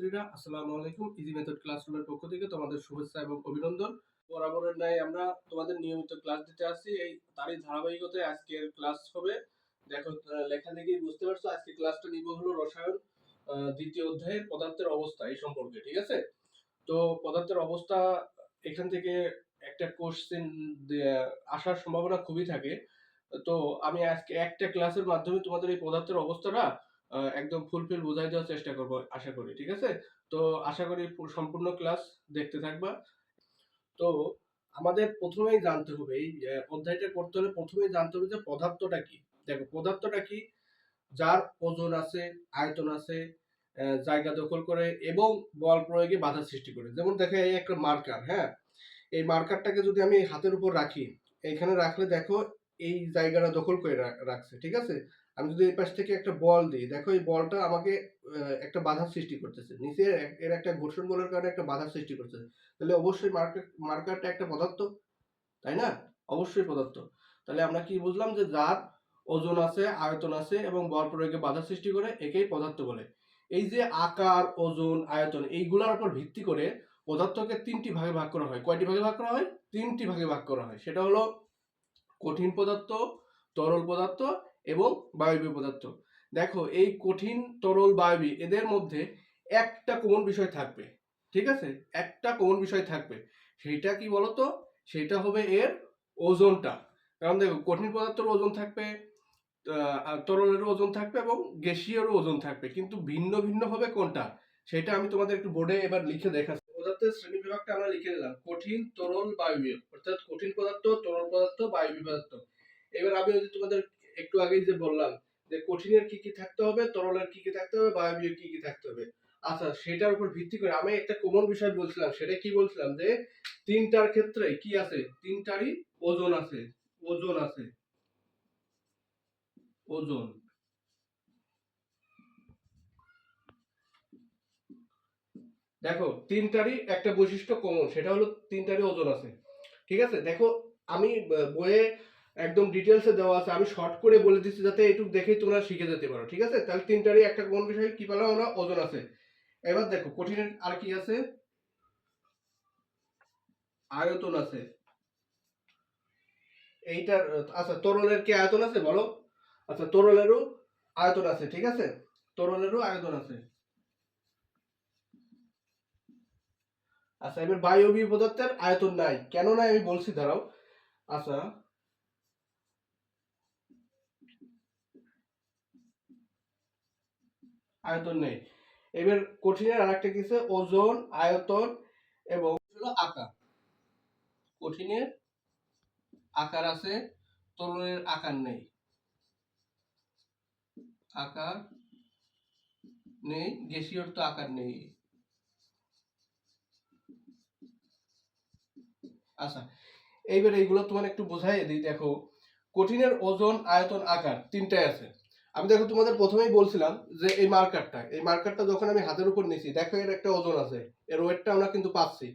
শিক্ষার্থীরা, আসসালামু আলাইকুম। ইজি মেথড ক্লাসরুমের পক্ষ থেকে তোমাদের শুভেচ্ছা এবং অভিনন্দন। বরাবরের ন্যায় আমরা তোমাদের নিয়মিত ক্লাস দিতে আসছি। এই তারই ধারাবাহিকতায় আজকের ক্লাস হবে। দেখো লেখা দেখেই বুঝতে পারছ, আজকে ক্লাসটা নিব হলো রসায়ন দ্বিতীয় অধ্যায়ের পদার্থের অবস্থা এই সম্পর্কে, ঠিক আছে? তো পদার্থের অবস্থা, এখান থেকে একটা কোশ্চেন আসার সম্ভাবনা খুবই থাকে। তো আমি আজকে একটা ক্লাসের মাধ্যমে তোমাদের এই পদার্থের অবস্থাটা একদম ফুলফিল বোঝাই দেওয়ার চেষ্টা করব, আশা করি, ঠিক আছে? তো আশা করি সম্পূর্ণ ক্লাস দেখতে থাকবা। তো আমাদের প্রথমেই জানতে হবে, এই অধ্যায়টা করতে হলে প্রথমেই জানতে হবে যে পদার্থটা কি। দেখো, পদার্থটা কি? যার ওজন আছে, আয়তন আছে জায়গা দখল করে এবং বল প্রয়োগে বাধা সৃষ্টি করে। যেমন দেখো, এই একটা মার্কার হ্যাঁ? এই মার্কারটাকে যদি আমি হাতের উপর রাখি এখানে রাখলে দেখো, এই জায়গাটা দখল করে রাখছে, ঠিক আছে? আমি যদি এই পাশ থেকে একটা বল দিই, দেখো এই বলটা আমাকে একটা বাধার সৃষ্টি করতেছে। নিচে এর একটা ঘর্ষণ বলের কারণে একটা বাধার সৃষ্টি করতেছে। তাহলে অবশ্যই মার্কার মার্কারটা একটা পদার্থ, তাই না? অবশ্যই পদার্থ। তাহলে আমরা কি বুঝলাম যে যার ওজন আছে, আয়তন আছে এবং বল প্রয়োগে বাধা সৃষ্টি করে, একেই পদার্থ বলে। এই যে আকার, ওজন, আয়তন, এইগুলোর উপর ভিত্তি করে পদার্থকে তিনটি ভাগে ভাগ করা হয়। কয়টি ভাগে ভাগ করা হয়? তিনটি ভাগে ভাগ করা হয়। সেটা হলো কঠিন পদার্থ, তরল পদার্থ এবং বায়বীয় পদার্থ। দেখো এই কঠিন তরল বায়বী এদের মধ্যে একটা কমন বিষয় থাকবে ঠিক আছে? একটা কমন বিষয় থাকবে। সেইটা কি বলতো? সেটা হবে এর ওজনটা। কারণ দেখো কঠিন পদার্থের ওজন থাকবে আহ, আর তরলের ওজন থাকবে এবং গ্যাসীয়রও ওজন থাকবে। কিন্তু ভিন্ন ভিন্ন হবে কোনটা? সেটা আমি তোমাদের একটু বোর্ডে এবার লিখে দেখাচ্ছি। পদার্থের শ্রেণি বিভাগটা আমরা লিখে দিলাম কঠিন তরল বায়বীয়। অর্থাৎ কঠিন পদার্থ তরল পদার্থ বায়বীয় পদার্থ। এবার আমি যদি তোমাদের একটু আগেই যে বললাম যে কঠিনের কি কি থাকতে হবে তরলের কি কি থাকতে হবে, বায়বীয় কি কি থাকতে হবে। আচ্ছা সেটার উপর ভিত্তি করে আমি একটা কমন বিষয় বলছিলাম, সেটা কি বলছিলাম যে তিনটার ক্ষেত্রে কি আছে? তিনটারই ওজন আছে ওজন আছে। ওজন। দেখো, তিনটারই একটা বৈশিষ্ট্য কমন সেটা হলো তিনটারই ওজন আছে। ঠিক আছে? দেখো, আমি বইয়ে একদম ডিটেলসে দেওয়া আছে। আমি শর্ট করে বলে দিচ্ছি যাতে এইটুকু দেখেই তোমরা শিখে যেতে পারো, ঠিক আছে? তাহলে তিনটারই একটা কোন বিষয় কি পেলাম আমরা? ওজন আছে। এবার দেখো, কঠিনের আর কি আছে? আয়তন আছে। এইটার আচ্ছা তরলের কি আয়তন আছে বলো? আচ্ছা তরলেরও আয়তন আছে, ঠিক আছে? তরলেরও আয়তন আছে। আচ্ছা এবার বায়বীয় পদার্থের আয়তন নাই। কেন নাই? আমি বলছি, দাঁড়াও। আচ্ছা আয়তন নেই। এবার কঠিনের আরেকটা কি ওজন, আয়তন এবং আকার। কঠিনের আকার আছে তরলের আকার নেই। আকার নেই, গ্যাসীয়র তো আকার নেই। আচ্ছা এইবার এইগুলো তোমার একটু বোঝাই দিই। দেখো, কঠিনের ওজন, আয়তন, আকার তিনটাই আছে। আমি দেখো তোমাদের প্রথমেই বলছিলাম যে এই মার্কারটা এই মার্কারটা যখন আমি হাতের উপর নিছি, দেখো এর একটা ওজন আছে, এর ওয়েটটা আমরা কিন্তু পাচ্ছি,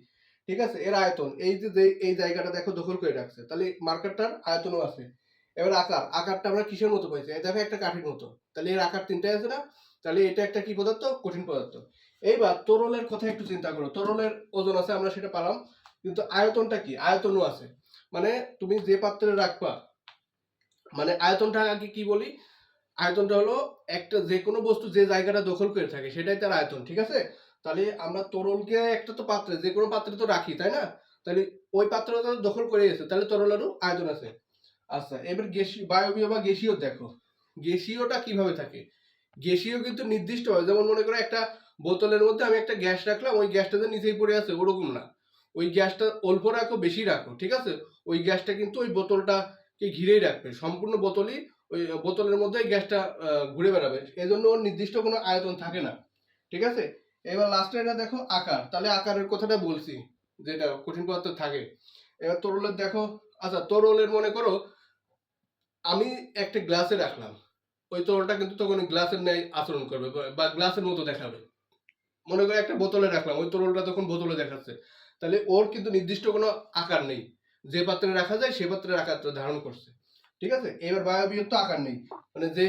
ঠিক আছে? এর আয়তন, এই যে এই জায়গাটা দেখো দখল করে রাখছে, তাহলে মার্কারটার আয়তনও আছে। এবার আকার, আকারটা আমরা কিসের মতো পাইছি? দেখো একটা কাঠির মতো, তাহলে এর আকার তিনটাই আছে না? তাহলে এটা একটা কি পদার্থ? কঠিন পদার্থ। এইবার তরলের কথা একটু চিন্তা করো, তরলের ওজন আছে, আমরা সেটা পালাম, কিন্তু আয়তনটা কি? আয়তনও আছে। মানে তুমি যে পাত্রে রাখবা মানে আয়তনটা আগে কি বলি? আয়তনটা হলো একটা যে কোনো বস্তু যে জায়গাটা দখল করে থাকে, সেটাই তার আয়তন, ঠিক আছে? তাহলে আমরা তরলকে একটা তো পাত্রে যে কোনো পাত্রে তো রাখি, তাই না? তাহলে ওই পাত্রটা দখল করে গেছে, তাহলে তরলেরও আয়তন আছে। আচ্ছা এবার গ্যাসীয়, বায়বীয় বা গ্যাসীয় দেখো। গ্যাসীয়টা কীভাবে থাকে? গ্যাসীয় কিন্তু নির্দিষ্ট হয় যেমন মনে করো একটা বোতলের মধ্যে আমি একটা গ্যাস রাখলাম, ওই গ্যাসটা যে নিচেই পড়ে আছে, ওরকম না। ওই গ্যাসটা অল্প রাখো, বেশি রাখো, ঠিক আছে? ওই গ্যাসটা কিন্তু ওই বোতলটাকে ঘিরেই রাখবে। সম্পূর্ণ বোতলই ওই বোতলের মধ্যে গ্যাসটা ঘুরে বেড়াবে। এই জন্য ওর নির্দিষ্ট কোনো আয়তন থাকে না। ঠিক আছে? এবার লাস্টে এটা দেখো আকার। তাহলে আকারের কথাটা বলছি যেটা কঠিন পদার্থ থাকে। এবার তরলের দেখো আচ্ছা তরলের মনে করো, আমি একটা গ্লাসে রাখলাম। ওই তরলটা কিন্তু তখন গ্লাসের ন্যায় আচরণ করবে বা- গ্লাসের মতো দেখাবে। মনে করো একটা বোতলে রাখলাম, ওই তরলটা তখন বোতলে দেখাচ্ছে। তাহলে ওর কিন্তু নির্দিষ্ট কোনো আকার নেই। যে পাত্রে রাখা যায়, সে পাত্রের আকারটা ধারণ করছে। ঠিক আছে? এবার বায়বীয় তো আকার নেই। মানে যে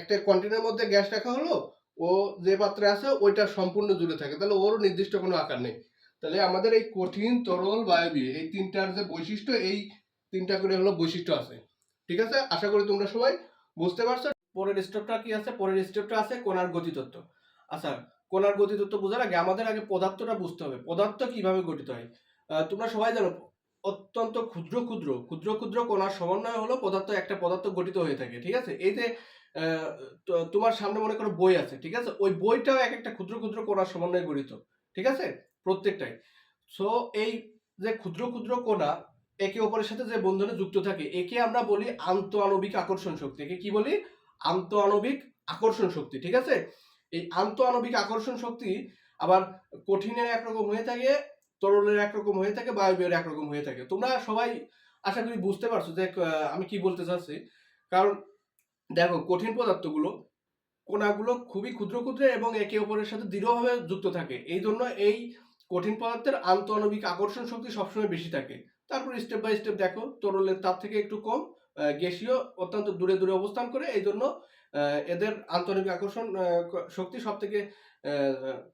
একটা কন্টেনার মধ্যে গ্যাস রাখা হলো, ও যে পাত্রে আছে, ওইটা সম্পূর্ণ জুড়ে থাকে। তাহলে ওরও নির্দিষ্ট কোনো আকার নেই। তাহলে আমাদের এই কঠিন তরল বায়বীয়, এই তিনটার যে বৈশিষ্ট্য, এই তিনটা করে হলো বৈশিষ্ট্য আছে। ঠিক আছে? আশা করি তোমরা সবাই বুঝতে পারছ। পরের স্টেপটা কি আছে? পরের স্টেপটা আছে কোণার গতিতত্ত্ব। আচ্ছা কোণার গতিতত্ত্ব বোঝার আগে আমাদের আগে পদার্থটা বুঝতে হবে। পদার্থ কীভাবে গঠিত হয়? তোমরা সবাই জানো অত্যন্ত ক্ষুদ্র ক্ষুদ্র ক্ষুদ্র ক্ষুদ্র কোণার সমন্বয় হলো পদার্থ, একটা পদার্থ গঠিত হয়ে থাকে, ঠিক আছে? এই যে তোমার সামনে মনে করো বই আছে, ঠিক আছে? ওই বইটাও এক একটা ক্ষুদ্র ক্ষুদ্র কোণার সমন্বয়ে গঠিত, ঠিক আছে? প্রত্যেকটাই। সো এই যে ক্ষুদ্র ক্ষুদ্র কোণা একে অপরের সাথে যে বন্ধনে যুক্ত থাকে, একে আমরা বলি আন্তঃআণবিক আকর্ষণ শক্তি। একে কি বলি? আন্তঃআণবিক আকর্ষণ শক্তি, ঠিক আছে? এই আন্তঃআণবিক আকর্ষণ শক্তি আবার কঠিনের একরকম হয়ে থাকে তরলের একরকম হয়ে থাকে বায়বীয়ের একরকম হয়ে থাকে। তোমরা সবাই আশা করি বুঝতে পারছ যে আমি কি বলতে চাচ্ছি? কারণ দেখো, কঠিন পদার্থগুলো কোণাগুলো খুবই ক্ষুদ্র ক্ষুদ্র এবং একে অপরের সাথে দৃঢ়ভাবে যুক্ত থাকে। এই জন্য এই কঠিন পদার্থের আন্তঃআণবিক আকর্ষণ শক্তি সবসময় বেশি থাকে। তারপর স্টেপ বাই স্টেপ দেখো, তরলের তার থেকে একটু কম গ্যাসীয় অত্যন্ত দূরে দূরে অবস্থান করে, এই জন্য এদের আন্তঃআণবিক আকর্ষণ শক্তি সব থেকে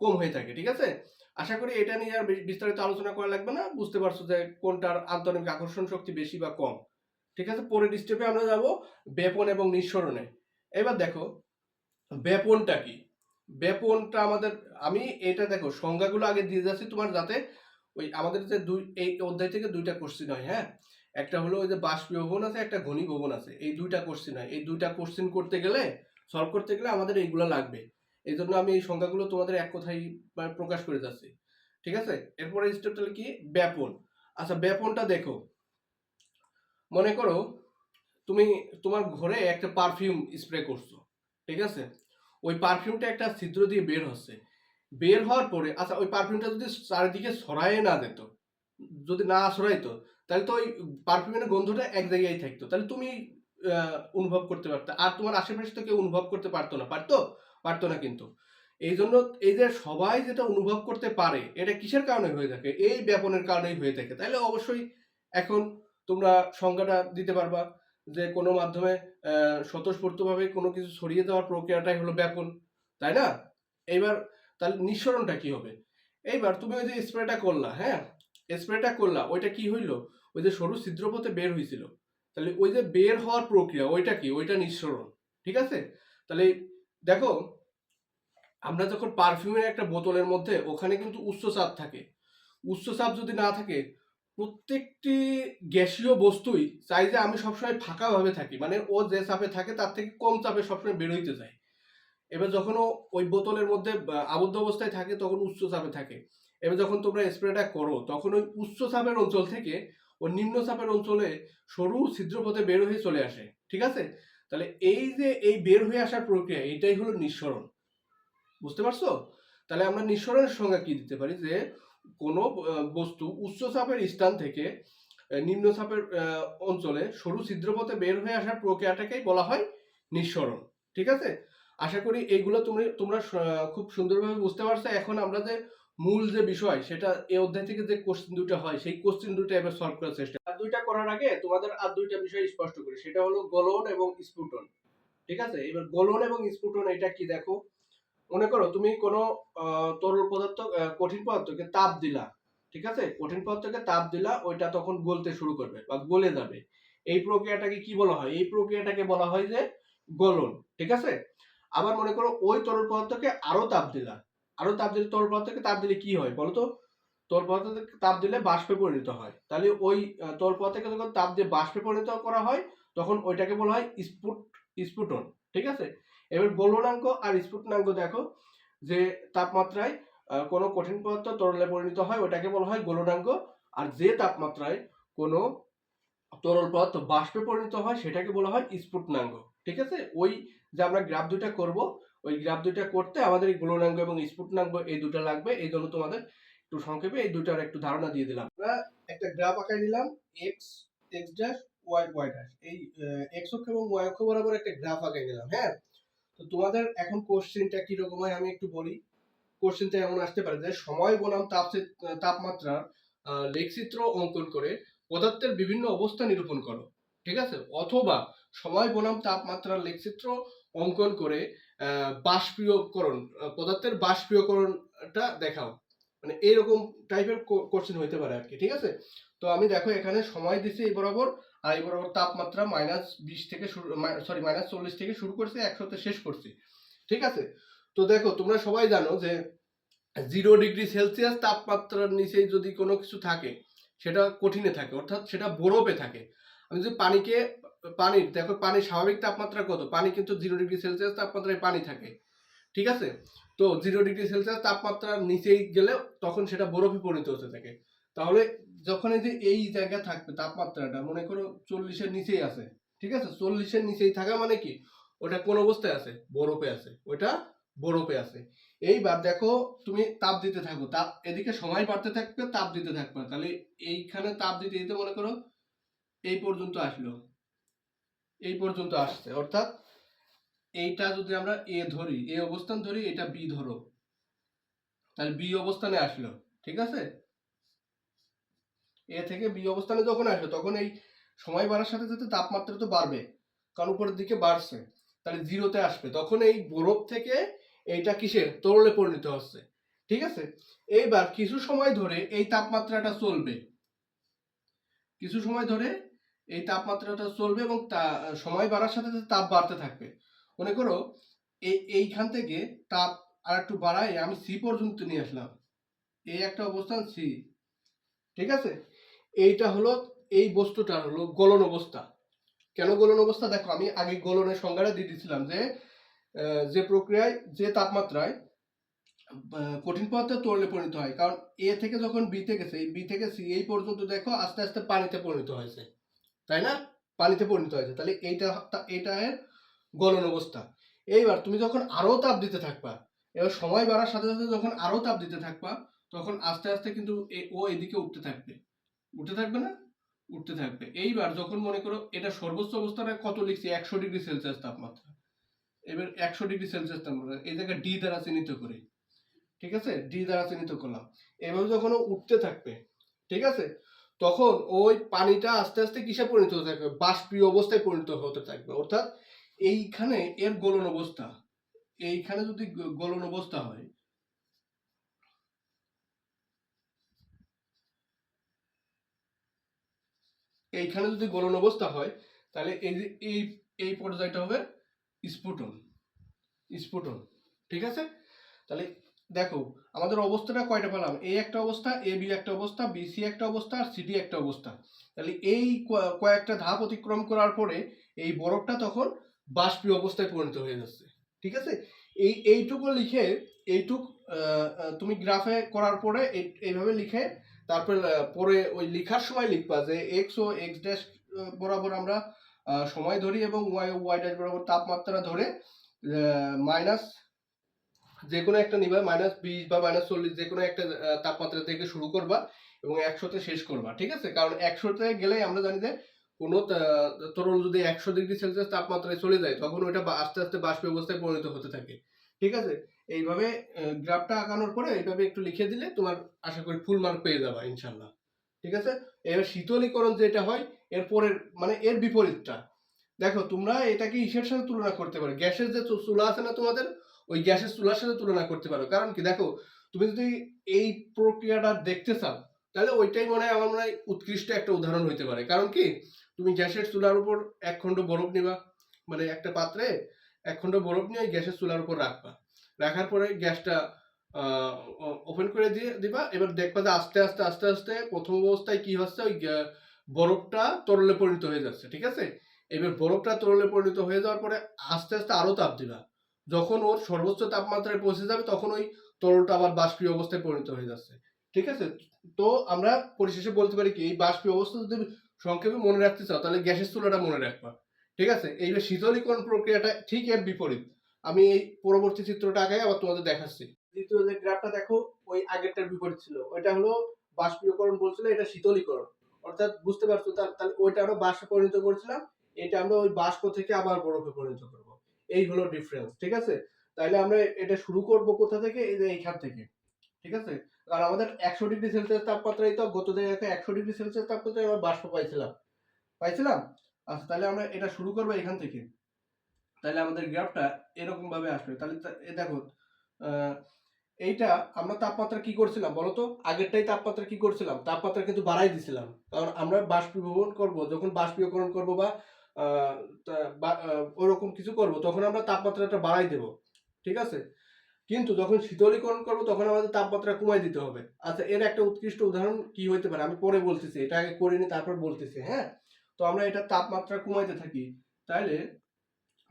কম হয়ে থাকে, ঠিক আছে? আশা করি এটা নিয়ে আর বিস্তারিত আলোচনা করা লাগবে না। বুঝতে পারছ যে কোনটার আন্তরিক আকর্ষণ শক্তি বেশি বা কম। ঠিক আছে? পরের স্টেপে আমরা যাব বেপন এবং নিঃসরণে। এবার দেখো বেপনটা কি? বেপনটা আমাদের, আমি এটা দেখো, সংজ্ঞাগুলো আগে দিয়ে যাচ্ছি তোমার যাতে ওই আমাদের যে দুই, এই অধ্যায় থেকে দুইটা কোশ্চিন হয় হ্যাঁ? একটা হলো ওই যে বাষ্পীয় ভবন আছে, একটা ঘনী ভবন আছে। এই দুইটা কোশ্চিন হয়। এই দুইটা কোশ্চিন করতে গেলে সলভ করতে গেলে আমাদের এইগুলো লাগবে। এই জন্য আমি এই সংখ্যাগুলো তোমাদের এক কথাই মানে প্রকাশ করে যাচ্ছি। ঠিক আছে? এরপরে স্টেপটা হলো কি? ব্যাপন। আচ্ছা ব্যাপনটা দেখো। মনে করো তুমি তোমার ঘরে একটা পারফিউম স্প্রে করছ। ঠিক আছে? ওই পারফিউমটা একটা ছিদ্র দিয়ে বের হচ্ছে। বের হওয়ার পরে আচ্ছা ওই পারফিউমটা যদি চারিদিকে ছড়াইয়ে না দিত, যদি না ছড়াইতো, তাহলে তো ওই পারফিউমের গন্ধটা এক জায়গায় থাকতো। তাহলে তুমি অনুভব করতে পারতো। আর তোমার আশেপাশে তো কেউ অনুভব করতে পারতো না, পারতো? পারতো না কিন্তু। এই জন্য এই যে সবাই যেটা অনুভব করতে পারে, এটা কিসের কারণে হয়ে থাকে? এই ব্যাপনের কারণেই হয়ে থাকে। তাহলে অবশ্যই এখন তোমরা সংজ্ঞাটা দিতে পারবা যে কোনো মাধ্যমে স্বতঃস্ফূর্তভাবে কোনো কিছু ছড়িয়ে দেওয়ার প্রক্রিয়াটাই হলো ব্যাপন, তাই না? এইবার তাহলে নিঃসরণটা কি হবে? এইবার তুমি ওই যে স্প্রেটা করলা হ্যাঁ? স্প্রেটা করলা, ওইটা কি হইল? ওই যে সরু ছিদ্রপথে বের হয়েছিল তাহলে ওই যে বের হওয়ার প্রক্রিয়া, ওইটা কি? ওইটা নিঃসরণ, ঠিক আছে? তাহলে দেখো, আমরা যখন পারফিউমের একটা বোতলের মধ্যে, ওখানে কিন্তু উচ্চ চাপ থাকে। উচ্চ চাপ যদি না থাকে, প্রত্যেকটি গ্যাসীয় বস্তুই চাই যে আমি সবসময় ফাঁকাভাবে থাকি। মানে ও যে চাপে থাকে, তার থেকে কম চাপে সবসময় বেরোইতে যায় এবার যখন ওই বোতলের মধ্যে আবদ্ধ অবস্থায় থাকে, তখন উচ্চ চাপে থাকে। এবার যখন তোমরা স্প্রেটা করো, তখন ওই উচ্চ চাপের অঞ্চল থেকে ও নিম্ন চাপের অঞ্চলে সরু ছিদ্রপথে বের হয়ে চলে আসে। ঠিক আছে? তাহলে এই যে এই বের হয়ে আসার প্রক্রিয়া, এটাই হলো নিঃসরণ। বুঝতে পারছ? তাহলে আমরা নিঃসরণের সংজ্ঞা কি দিতে পারি? যে কোনো বস্তু উচ্চ চাপের স্থান থেকে নিম্ন চাপের অঞ্চলে সরু ছিদ্রপথে বের হয়ে আসার প্রক্রিয়াটাকেই বলা হয় নিঃসরণ। ঠিক আছে? আশা করি এইগুলো তুমি, তোমরা খুব সুন্দরভাবে বুঝতে পারছ। এখন আমরা যে মূল যে বিষয়, সেটা এই অধ্যায় থেকে যে কোশ্চেন দুটো হয়, সেই কোশ্চেন দুটো এবার সলভ করার চেষ্টা আর দুইটা করার আগে তোমাদের আর দুইটা বিষয় স্পষ্ট করি, সেটা হলো গলন এবং স্ফুটন। ঠিক আছে? এবার গলন এবং স্ফুটন এটা কি দেখো? মনে করো তুমি কোনো তরল পদার্থ কঠিন পদার্থকে তাপ দিলা। ঠিক আছে? কঠিন পদার্থকে তাপ দিলা, ওইটা তখন গলতে শুরু করবে বা গলে যাবে। এই প্রক্রিয়াটাকে কি বলা হয়? এই প্রক্রিয়াটাকে বলা হয় যে গলন। ঠিক আছে? আবার মনে করো ওই তরল পদার্থকে আরও তাপ দিলা। আরও তাপ দিলে তরল পদার্থকে তাপ দিলে কি হয় বলো তো তরল পদার্থকে তাপ দিলে বাষ্পে পরিণত হয়। তাহলে ওই তরল পদার্থকে যখন তাপ দিয়ে বাষ্পে পরিণত করা হয়, তখন ওইটাকে বলা হয় স্ফুট স্ফুটন ঠিক আছে? এবার গলনাঙ্ক আর স্ফুটনাঙ্ক দেখো, যে তাপমাত্রায় কোনো কঠিন পদার্থ তরলে পরিণত হয় ওটাকে বলা হয় গলনাঙ্ক। আর যে তাপমাত্রায় কোনো তরল পদার্থ বাষ্পে পরিণত হয়, সেটাকে বলা হয় স্ফুটনাঙ্ক, ঠিক আছে? ওই যে আমরা গ্রাফ দুটা করব ওই গ্রাফ দুইটা করতে আমাদের এই গলনাঙ্ক এবং স্ফুটনাঙ্ক এই দুটো লাগবে। এই জন্য তোমাদের একটু সংক্ষেপে এই দুটার একটু ধারণা দিয়ে দিলাম। আমরা একটা গ্রাফ আঁকাই নিলাম X X dash Y Y dash এই এক্স অক্ষ এবং ওয়াই অক্ষ বরাবর একটা গ্রাফ আঁকাই নিলাম হ্যাঁ? তো তোমাদের এখন কোশ্চেনটা কীরকম হয় আমি একটু বলি। কোশ্চেনটা এমন আসতে পারে যে সময়, বনাম, তাপ তাপমাত্রার লেখচিত্র অঙ্কন করে পদার্থের বিভিন্ন অবস্থা নিরূপণ করো, ঠিক আছে? অথবা সময়, বনাম, তাপমাত্রার লেখচিত্র অঙ্কন করে বাষ্পীয়করণ পদার্থের বাষ্পীয়করণটা দেখাও। মানে এইরকম টাইপের কোশ্চেন হইতে পারে আর কি ঠিক আছে? তো আমি দেখো এখানে সময় দিছি এই বরাবর, আর এই বরাবর তাপমাত্রা মাইনাস বিশ থেকে শুরু সরি মাইনাস চল্লিশ থেকে শুরু করছি একশোতে শেষ করছি, ঠিক আছে? তো দেখো, তোমরা সবাই জানো যে জিরো ডিগ্রি সেলসিয়াস তাপমাত্রার নিচে যদি কোনো কিছু থাকে, সেটা কঠিনে থাকে, অর্থাৎ সেটা বরফে থাকে। আমি যদি পানিকে পানির দেখো পানির স্বাভাবিক তাপমাত্রা কত? পানি কিন্তু জিরো ডিগ্রি সেলসিয়াস তাপমাত্রায় পানি থাকে, ঠিক আছে? তো জিরো ডিগ্রি সেলসিয়াস তাপমাত্রার নিচেই গেলে তখন সেটা বরফে পরিণত হতে থাকে। তাহলে যখন এই যে এই জায়গা থাকবে তাপমাত্রাটা, মনে করো চল্লিশের নিচেই আছে, ঠিক আছে? চল্লিশের নিচেই থাকা মানে কি? ওটা কোন অবস্থায় আছে? বরফে আছে, ওটা বরফে আছে। এইবার দেখো তুমি তাপ দিতে থাকো, তাপ এদিকে সময় বাড়তে থাকবে, তাপ দিতে থাকবে তাহলে এইখানে তাপ দিতে দিতে মনে করো এই পর্যন্ত আসলো। এই পর্যন্ত আসছে। অর্থাৎ এইটা যদি আমরা এ ধরি, এ অবস্থান ধরি, এটা বি ধরো। তাহলে বি অবস্থানে আসলো, ঠিক আছে? এ থেকে বি অবস্থানে যখন আসলো, তখন এই সময় বাড়ার সাথে সাথে তাপমাত্রা তো বাড়বে, কারণ উপরের দিকে বাড়ছে। তাহলে জিরোতে আসবে। তখন এই বরফ থেকে এইটা কিসের? তরলে পরিণত হচ্ছে, ঠিক আছে? এইবার কিছু সময় ধরে এই তাপমাত্রাটা চলবে। কিছু সময় ধরে এই তাপমাত্রাটা চলবে এবং তা, সময় বাড়ার সাথে সাথে তাপ বাড়তে থাকবে। মনে করো, এই, এইখান থেকে তাপ আর একটু বাড়াই আমি সি পর্যন্ত নিয়ে আসলাম। এই একটা অবস্থান সি। ঠিক আছে? এইটা হলো, এই বস্তুটার হলো গলন অবস্থা। কেন গলন অবস্থা? দেখো, আমি আগে গলনের সংজ্ঞাটা দিয়ে দিয়েছিলাম যে যে প্রক্রিয়ায়, যে তাপমাত্রায় কঠিন পদার্থ তরলে পরিণত হয়। কারণ এ থেকে যখন বি গেছে, এই বি থেকে সি এই পর্যন্ত দেখো আস্তে আস্তে পানিতে পরিণত হয়েছে। তাই না? পানিতে পরিণত হয়েছে। তাহলে এইটা এইটা এর গলন অবস্থা। এইবার তুমি যখন আরও তাপ দিতে থাকবা, এবার সময় বাড়ার সাথে সাথে যখন আরও তাপ দিতে থাকবা, তখন আস্তে আস্তে কিন্তু ও এদিকে উঠতে থাকবে। উঠতে থাকবে না? উঠতে থাকবে। এইবার যখন মনে করো এটা সর্বোচ্চ অবস্থানে কত লিখছি? একশো ডিগ্রি সেলসিয়াস তাপমাত্রা। এবার একশো ডিগ্রি সেলসিয়াস তাপমাত্রা, এই জায়গায় ডি দ্বারা চিহ্নিত করি। ঠিক আছে? ডি দ্বারা চিহ্নিত করলাম। এভাবে যখন উঠতে থাকবে, ঠিক আছে? তখন ওই পানিটা আস্তে আস্তে কিসে পরিণত হতে থাকবে? বাষ্পীয় অবস্থায় পরিণত হতে থাকবে। অর্থাৎ এইখানে এর গলন অবস্থা, এইখানে যদি গলন অবস্থা হয়, এইখানে যদি গলন অবস্থা হয়, তাহলে এই এই এই পর্যায়টা হবে স্ফুটন। স্ফুটন, ঠিক আছে? তাহলে দেখো, আমাদের অবস্থাটা কয়টা পেলাম? এ একটা অবস্থা এ বি একটা অবস্থা বি সি একটা অবস্থা, আর সিডি একটা অবস্থা। তাহলে এই কয়েকটা ধাপ অতিক্রম করার পরে এই বরফটা তখন বাষ্পীয় অবস্থায় পরিণত হয়ে যাচ্ছে। ঠিক আছে? এই, এইটুকু লিখে, এইটুক তুমি গ্রাফে করার পরে এই- এইভাবে লিখে, তারপরে পরে ওই লেখার সময় লিখবা যে এক্স ও এক্স ড্যাশ বরাবর আমরা সময় ধরি এবং ওয়াই ওয়াই ড্যাশ বরাবর তাপমাত্রা ধরে মাইনাস যে কোনো একটা নিবা মাইনাস বিশ বা মাইনাস চল্লিশ যে কোনো একটা তাপমাত্রা থেকে শুরু করবা এবং একশোতে শেষ করবা, ঠিক আছে? কারণ একশোতে গেলে আমরা জানি যে কোনো তরল যদি একশো ডিগ্রি সেলসিয়াস তাপমাত্রায় চলে যায়, তখন ওইটা বা- আস্তে আস্তে বাষ্প অবস্থায় পরিণত হতে থাকে, ঠিক আছে? এইভাবে গ্রাফটা আঁকানোর পরে এইভাবে একটু লিখে দিলে তোমার আশা করি ফুল মার্ক পেয়ে যাবা ইনশাল্লাহ ঠিক আছে? এবার শীতলীকরণ যেটা হয়, এর পরের মানে এর বিপরীতটা, দেখো তোমরা এটাকে ইসের সাথে তুলনা করতে পারো, গ্যাসের যে চুলা আছে না তোমাদের ওই গ্যাসের চুলার সাথে তুলনা করতে পারো। কারণ কি দেখো, তুমি যদি এই প্রক্রিয়াটা দেখতে চাও, তাহলে ওইটাই মনে হয় আমার মনে হয় উৎকৃষ্ট একটা উদাহরণ হইতে পারে। কারণ কি, তুমি গ্যাসের চুলার উপর এক খণ্ড বরফ নিবা মানে একটা পাত্রে এক খণ্ড বরফ নিয়ে ওই গ্যাসের চুলার উপর রাখবা। রাখার পরে গ্যাসটা ওপেন করে দিয়ে দিবা। এবার দেখবা যে আস্তে আস্তে আস্তে আস্তে প্রথম অবস্থায় কি হচ্ছে, ওই বরফটা তরলে পরিণত হয়ে যাচ্ছে, ঠিক আছে? এবার বরফটা তরলে পরিণত হয়ে যাওয়ার পরে আস্তে আস্তে আরও তাপ দিবা। যখন ওর সর্বোচ্চ তাপমাত্রায় পৌঁছে যাবে, তখন ওই তরলটা আবার বাষ্পীয় অবস্থায় পরিণত হয়ে যাচ্ছে। ঠিক আছে? তো আমরা পরিশেষে বলতে পারি কি, এই বাষ্পীয় অবস্থা যদি সংক্ষেপে মনে রাখতে চাও, তাহলে গ্যাসের চুলাটা মনে রাখবা। ঠিক আছে? এইবার শীতলীকরণ প্রক্রিয়াটা ঠিক এর বিপরীত। আমি এই পরবর্তী চিত্রটা আগে আবার তোমাদের দেখাচ্ছি। দ্বিতীয় যে গ্রাফটা দেখো, ওই আগেরটার বিপরীত ছিল। ওইটা হলো বাষ্পীয়করণ বলছিল, এটা শীতলীকরণ। অর্থাৎ বুঝতে পারছ তাহলে ওইটা আমরা বাষ্পে পরিণত করেছিলাম, এটা আমরা ওই বাষ্প থেকে আবার বরফে পরিণত করব। এই হলো ডিফারেন্স ঠিক আছে? তাইলে আমরা এটা শুরু করব কোথা থেকে? এই যে এইখান থেকে, ঠিক আছে? কারণ আমাদের একশো ডিগ্রি সেলসিয়াস তাপমাত্রায় তো গত জায়গায় একশো ডিগ্রি সেলসিয়াস তাপমাত্রায় আমরা বাষ্প পাইছিলাম। পাইছিলাম? আচ্ছা তাহলে আমরা এটা শুরু করব এখান থেকে। তাহলে আমাদের গ্রাফটা এরকম ভাবে আসবে তাহলে দেখো এইটা আমরা তাপমাত্রা কি করছিলাম বলো তো? আগেরটাই তাপমাত্রা কি করছিলাম? তাপমাত্রা কিন্তু বাড়াই দিছিলাম। কারণ আমরা বাষ্পীভবন করব, যখন বাষ্পীয়করণ করব বা ওরকম কিছু করব, তখন আমরা তাপমাত্রাটা বাড়াই দেব, ঠিক আছে? কিন্তু যখন শীতলীকরণ করব, তখন আমাদের তাপমাত্রা কমাই দিতে হবে। আচ্ছা এর একটা উৎকৃষ্ট উদাহরণ কি হইতে পারে? আমি পরে বলতেছি, এটা আগে করিনি তারপর বলতেছি হ্যাঁ? তো আমরা এটা তাপমাত্রা কমাইতে থাকি। তাইলে,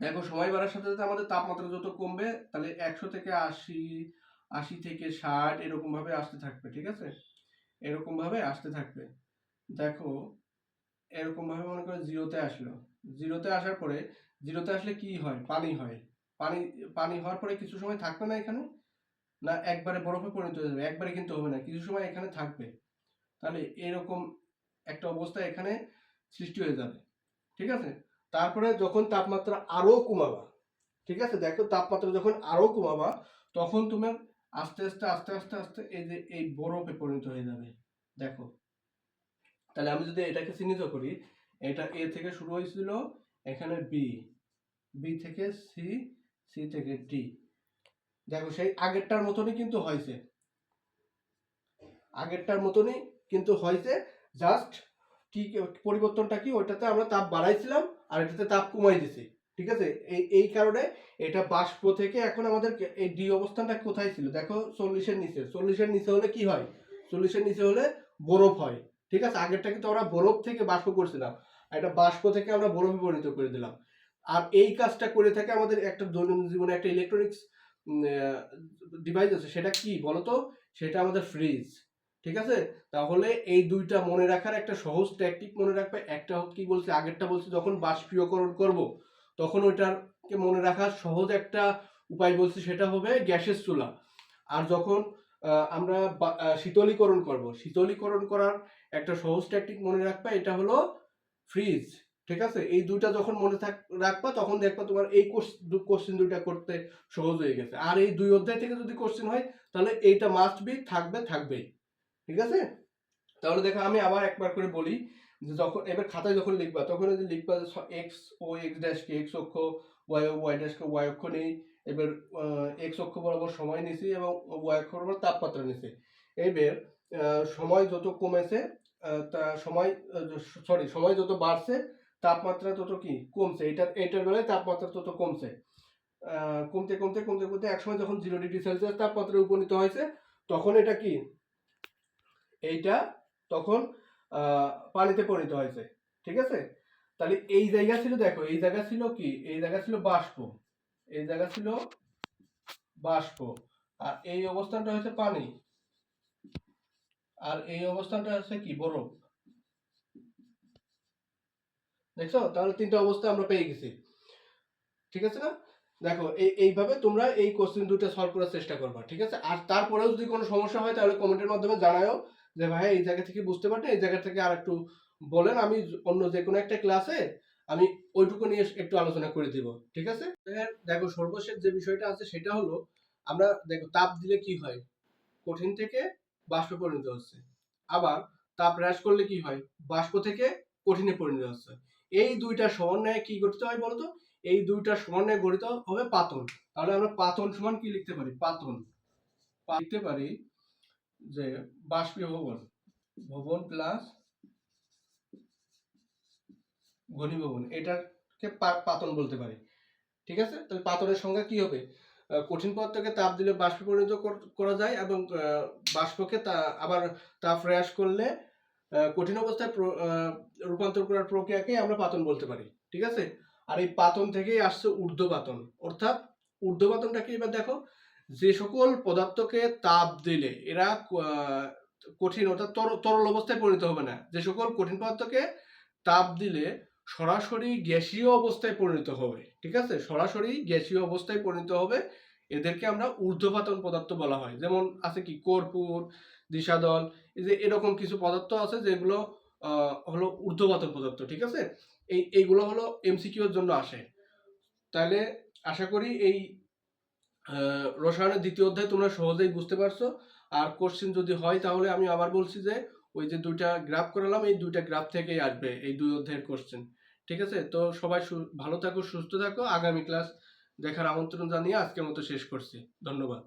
দেখো, সময় বাড়ার সাথে সাথে আমাদের তাপমাত্রা যত কমবে, তাহলে একশো থেকে আশি আশি থেকে ষাট এরকম ভাবে আসতে থাকবে, ঠিক আছে? এরকম ভাবে আসতে থাকবে। দেখো এরকম ভাবে মনে করো জিরোতে আসলো। জিরোতে আসার পরে, জিরোতে আসলে কি হয়? পানি হয়। পানি পানি হওয়ার পরে কিছু সময় থাকবে না এখানে? না একবারে বরফে পরিণত হয়ে যাবে? একবারে কিন্তু হবে না। কিছু সময় এখানে থাকবে। তাহলে এরকম একটা অবস্থা এখানে সৃষ্টি হয়ে যাবে। ঠিক আছে? তারপরে যখন তাপমাত্রা আরও কমাবা, ঠিক আছে? দেখো তাপমাত্রা যখন আরও কমাবা, তখন তোমার আস্তে আস্তে আস্তে আস্তে আস্তে এই যে এই বরফে পরিণত হয়ে যাবে। দেখো। তাহলে আমি যদি এটাকে চিহ্নিত করি, এটা এ থেকে শুরু হয়েছিল এখানে বি বি থেকে সি সি থেকে ডি দেখো, সেই আগেরটার মতনই কিন্তু হয়েছে। আগেরটার মতনই কিন্তু হয়েছে জাস্ট কি, পরিবর্তনটা কি, ওইটাতে আমরা তাপ বাড়াইছিলাম, আর এটাতে তাপ কমাই দিছি। ঠিক আছে? এই এই কারণে এটা বাষ্প থেকে এখন আমাদের এই ডি অবস্থানটা কোথায় ছিল? দেখো, চল্লিশের নিচে। চল্লিশের নিচে হলে কি হয়? চল্লিশের নিচে হলে বরফ হয়। ঠিক আছে? আগেরটা কিন্তু আমরা বরফ থেকে বাষ্প করছিলাম। এটা বাষ্প থেকে আমরা বরফে পরিণত করে দিলাম। আর এই কাজটা করে থাকে আমাদের একটা দৈনন্দিন জীবনে একটা ইলেকট্রনিক্স ডিভাইস আছে। সেটা কি বলতো? সেটা আমাদের ফ্রিজ ঠিক আছে? তাহলে এই দুইটা মনে রাখার একটা সহজ ট্যাকটিক মনে রাখবে। একটা কি বলছে? আগেরটা বলছে যখন বাষ্পীয়করণ করব, তখন ওইটাকে মনে রাখার সহজ একটা উপায় বলছে সেটা হবে গ্যাসের চুলা। আর যখন আমরা শীতলীকরণ করব। শীতলীকরণ করার একটা সহজ ট্যাকটিক মনে রাখবা, এটা হলো ফ্রিজ ঠিক আছে? এই দুইটা যখন মনে থাক, রাখবা, তখন দেখবা তোমার এই কোশ্চেন দুইটা করতে সহজ হয়ে গেছে। আর এই দুই অধ্যায় থেকে যদি কোশ্চেন হয়, তাহলে এইটা মাস্ট বি থাকবে, থাকবেই, ঠিক আছে? তাহলে দেখো, আমি আবার একবার করে বলি যে যখন, এবার খাতায় যখন লিখবা, তখন এই যে লিখবা এক্স ও এক্স ড্যাশকে এক্স অক্ষ ওয়াই ও ওয়াই ড্যাশকে ওয়াই অক্ষ নেই এবার এক্স অক্ষ বরাবর সময় নিছি এবং ওয়াই অক্ষ বরাবর তাপমাত্রা নিছি। এবার সময় যত কমেছে তা সময় সরি সময় যত বাড়ছে, তাপমাত্রা তত কি? কমছে। এটা এটার বেলায় তাপমাত্রা তত কমছে। কমতে কমতে কমতে কমতে একসময় যখন জিরো ডিগ্রি সেলসিয়াস তাপমাত্রায় উপনীত হয়েছে, তখন এটা কি? এইটা তখন পানিতে পরিণত হয়েছে। ঠিক আছে? তাহলে এই জায়গা ছিল, দেখো, এই জায়গা ছিল কি? এই জায়গা ছিল বাষ্প। এই জায়গা ছিল বাষ্প। আর এই অবস্থানটা হচ্ছে পানি। আর এই অবস্থানটা হচ্ছে কি? বরফ। দেখছ? তাহলে তিনটা অবস্থা আমরা পেয়ে গেছি। ঠিক আছে না? দেখো, এই এইভাবে তোমরা এই কোশ্চেন দুটো সলভ করার চেষ্টা করবা, ঠিক আছে? আর তারপরেও যদি কোনো সমস্যা হয়, তাহলে কমেন্টের মাধ্যমে জানাও যে ভাই, এই জায়গা থেকে বুঝতে পারছেন এই জায়গা থেকে আর একটু বলেন। আমি অন্য যে কোনো একটা ক্লাসে আমি ওইটুকু নিয়ে একটু আলোচনা করে দিব, ঠিক আছে? দেখো সর্বশেষ যে বিষয়টা আছে সেটা হলো, আমরা দেখো তাপ দিলে কি হয়? কঠিন থেকে বাষ্পে পরিণত হচ্ছে। আবার তাপ হ্রাস করলে কি হয়? বাষ্প থেকে কঠিনে পরিণত হচ্ছে। এই দুইটা সমন্বয়ে কি করতে হয় বলতো? এই দুইটা সমন্বয়ে গঠিত হবে পাতন। তাহলে আমরা পাতন সমান কি লিখতে পারি? পাতন। লিখতে পারি যে বাষ্পীয় ভবন ভবন প্লাস ঘনীভবন এটাকে পাতন বলতে পারি। ঠিক আছে? তাহলে পাতনের সংজ্ঞা কি হবে? কঠিন পদার্থকে তাপ দিলে বাষ্পে পরিণত করা যায় এবং বাষ্পকে তা, আবার তাপ হ্রাস করলে কঠিন অবস্থায় রূপান্তর করার প্রক্রিয়াকে আমরা পাতন বলতে পারি। ঠিক আছে? আর এই পাতন থেকেই আসছে ঊর্ধ্বপাতন। অর্থাৎ ঊর্ধ্বপাতনটা কি? এবার দেখো, যে সকল পদার্থকে তাপ দিলে, এরা কঠিন অর্থাৎ তর- তরল অবস্থায় পরিণত হবে না। যে সকল কঠিন পদার্থকে তাপ দিলে সরাসরি গ্যাসীয় অবস্থায় পরিণত হবে, ঠিক আছে? সরাসরি গ্যাসীয় অবস্থায় পরিণত হবে, এদেরকে আমরা ঊর্ধ্বপাতন পদার্থ বলা হয়। যেমন আছে কি কর্পূর, দিশাদল, এই যে এরকম কিছু পদার্থ আছে যেগুলো হলো ঊর্ধ্বপাতন পদার্থ, ঠিক আছে? এই, এইগুলো হলো এমসিকিউর জন্য আসে। তাহলে আশা করি এই রসায়নের দ্বিতীয় অধ্যায় তোমরা সহজেই বুঝতে পারছ। আর কোশ্চেন যদি হয় তাহলে আমি আবার বলছি যে, ওই যে দুইটা গ্রাফ করালাম, এই দুইটা গ্রাফ থেকেই আসবে এই দুই অধ্যায়ের কোশ্চেন ঠিক আছে? তো সবাই ভালো থাকো, সুস্থ থাকো। আগামী ক্লাস দেখার আমন্ত্রণ জানিয়ে আজকের মতো শেষ করছি। ধন্যবাদ।